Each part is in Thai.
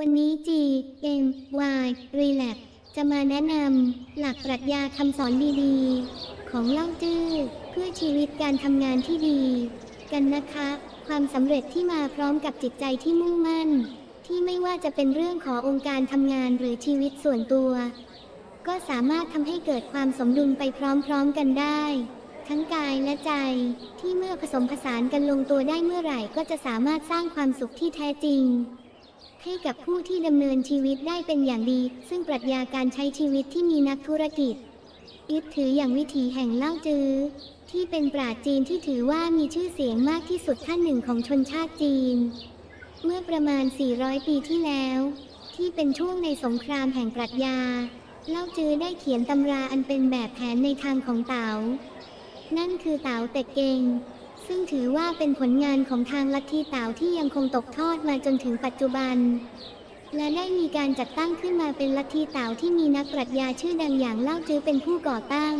วันนี้ G M Y Relax จะมาแนะนำหลักปรัชญาคำสอนดีๆ ของเล่าจื้อเพื่อชีวิตการทำงานที่ดี กันนะคะ ความสำเร็จที่มาพร้อมกับจิตใจที่มุ่งมั่น ที่ไม่ว่าจะเป็นเรื่องขององค์การทำงานหรือชีวิตส่วนตัว ก็สามารถทำให้เกิดความสมดุลไปพร้อมๆกันได้ ทั้งกายและใจที่เมื่อผสมผสานกันลงตัวได้เมื่อไหร่ก็จะสามารถสร้างความสุขที่แท้จริง ให้กับผู้ที่ดำเนินชีวิตได้เป็นอย่างดี ซึ่งปรัชญาการใช้ชีวิตที่มีนักธุรกิจยึดถืออย่างวิถีแห่งเล่าจือที่เป็นปราชจีนที่ถือว่ามีชื่อเสียงมากที่สุดท่านหนึ่งของชนชาติจีน เมื่อประมาณ 400 ปีที่แล้ว ที่เป็นช่วงในสงครามแห่งปรัชญา เล่าจือได้เขียนตำราอันเป็นแบบแผนในทางของเต๋า นั่นคือเต๋าเต็กเกง ซึ่งถือว่าเป็นผลงานของทางลัทธิเต๋าที่ยังคงตกทอดมาจนถึงปัจจุบัน และได้มีการจัดตั้งขึ้นมาเป็นลัทธิเต๋าที่มีนักปรัชญาชื่อดังอย่างเล่าจื้อเป็นผู้ก่อตั้ง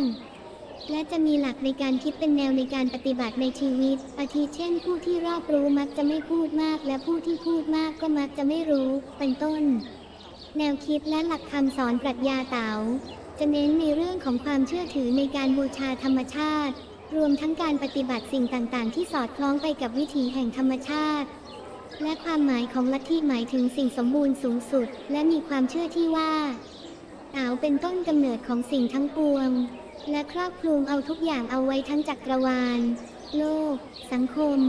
และจะมีหลักในการคิดเป็นแนวในการปฏิบัติในชีวิต อาทิเช่น ผู้ที่รอบรู้มักจะไม่พูดมาก และผู้ที่พูดมากก็มักจะไม่รู้ เป็นต้น แนวคิดและหลักคำสอนปรัชญาเต๋าจะเน้นในเรื่องของความเชื่อถือในการบูชาธรรมชาติ รวมทั้งการปฏิบัติสิ่งต่างๆ ที่สอดคล้องไปกับวิถีแห่งธรรมชาติ และความหมายของลัทธิหมายถึงสิ่งสมบูรณ์สูงสุด และมีความเชื่อที่ว่าเต๋าเป็นต้นกำเนิดของสิ่งทั้งปวง และครอบคลุมเอาทุกอย่างเอาไว้ทั้งจักรวาล โลก สังคม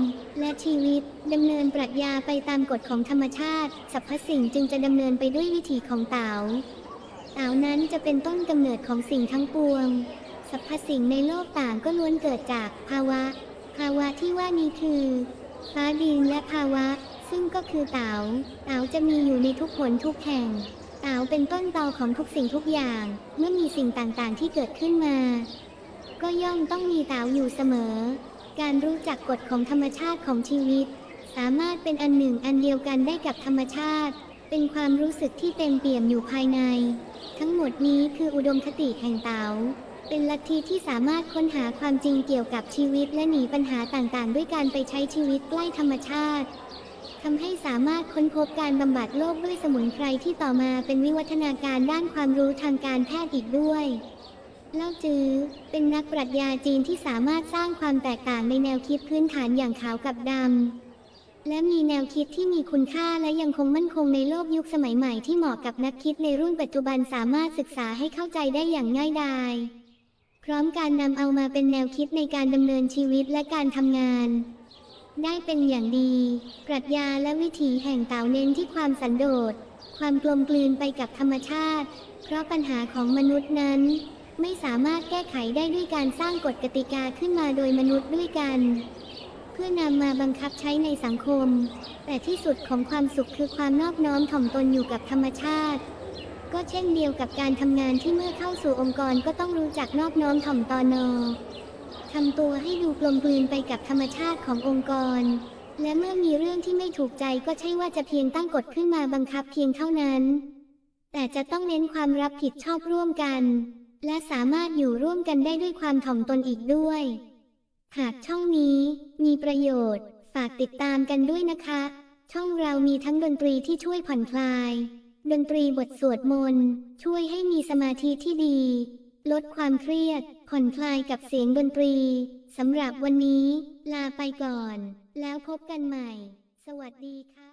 และชีวิตดำเนินปรัชญาไปตามกฎของธรรมชาติสรรพสิ่งจึงจะดำเนินไปด้วยวิถีของเต๋าเต๋านั้นจะเป็นต้นกำเนิดของสิ่งทั้งปวง สรรพสิ่งในโลกต่างก็ล้วนเกิดจากภาวะ ภาวะที่ว่านี้คือฟ้าดินและภาวะ ซึ่งก็คือเต๋าเต๋าจะมีอยู่ในทุกผลทุกแห่งเต๋าเป็นต้นตอของทุกสิ่งทุกอย่าง เมื่อมีสิ่งต่างๆที่เกิดขึ้นมา ก็ย่อมต้องมีเต๋าอยู่เสมอ การรู้จักกฎของธรรมชาติของชีวิต สามารถเป็นอันหนึ่งอันเดียวกันได้กับธรรมชาติ เป็นความรู้สึกที่เต็มเปี่ยมอยู่ภายใน ทั้งหมดนี้คืออุดมคติแห่งเต๋า เป็นลัทธิที่สามารถค้นหาความจริงเกี่ยวกับชีวิตและหนีปัญหาต่างๆ ด้วยการไปใช้ชีวิตใกล้ธรรมชาติทำให้สามารถค้นพบการบำบัดโรคด้วยสมุนไพรที่ต่อมาเป็นวิวัฒนาการด้านความรู้ทางการแพทย์อีกด้วยเล่าจือ เป็นนักปรัชญาจีนที่สามารถสร้างความแตกต่างในแนวคิดพื้นฐานอย่างขาวกับดำ และมีแนวคิดที่มีคุณค่าและยังคงมั่นคงในโลกยุคสมัยใหม่ที่เหมาะกับนักคิดในรุ่นปัจจุบันสามารถศึกษาให้เข้าใจได้อย่างง่ายดาย พร้อมการนำเอามาเป็นแนวคิดในการดำเนินชีวิตและการทำงาน ได้เป็นอย่างดี ปรัชญาและวิถีแห่งเต่าเน้นที่ความสันโดษ ความกลมกลืนไปกับธรรมชาติ เพราะปัญหาของมนุษย์นั้น ไม่สามารถแก้ไขได้ด้วยการสร้างกฎกติกาขึ้นมาโดยมนุษย์ด้วยกัน เพื่อนำมาบังคับใช้ในสังคม แต่ที่สุดของความสุขคือความนอบน้อมถ่อมตนอยู่กับธรรมชาติ ก็เช่นเดียวกับการทำงานที่เมื่อเข้าสู่องค์กรก็ต้องรู้จักนอบน้อมถ่อมตอนอทำตัวให้ดูกลมกลืนไปกับธรรมชาติขององค์กร และเมื่อมีเรื่องที่ไม่ถูกใจก็ใช่ว่าจะเพียงตั้งกฎขึ้นมาบังคับเพียงเท่านั้น แต่จะต้องเน้นความรับผิดชอบร่วมกัน และสามารถอยู่ร่วมกันได้ด้วยความถ่อมตนอีกด้วย หากช่องนี้มีประโยชน์ ฝากติดตามกันด้วยนะคะ ช่องเรามีทั้งดนตรีที่ช่วยผ่อนคลาย ดนตรีบทสวดมนต์ช่วยให้มีสมาธิที่ดี ลดความเครียด ผ่อนคลายกับเสียงดนตรีสำหรับวันนี้ ลาไปก่อน แล้วพบกันใหม่ สวัสดีค่ะ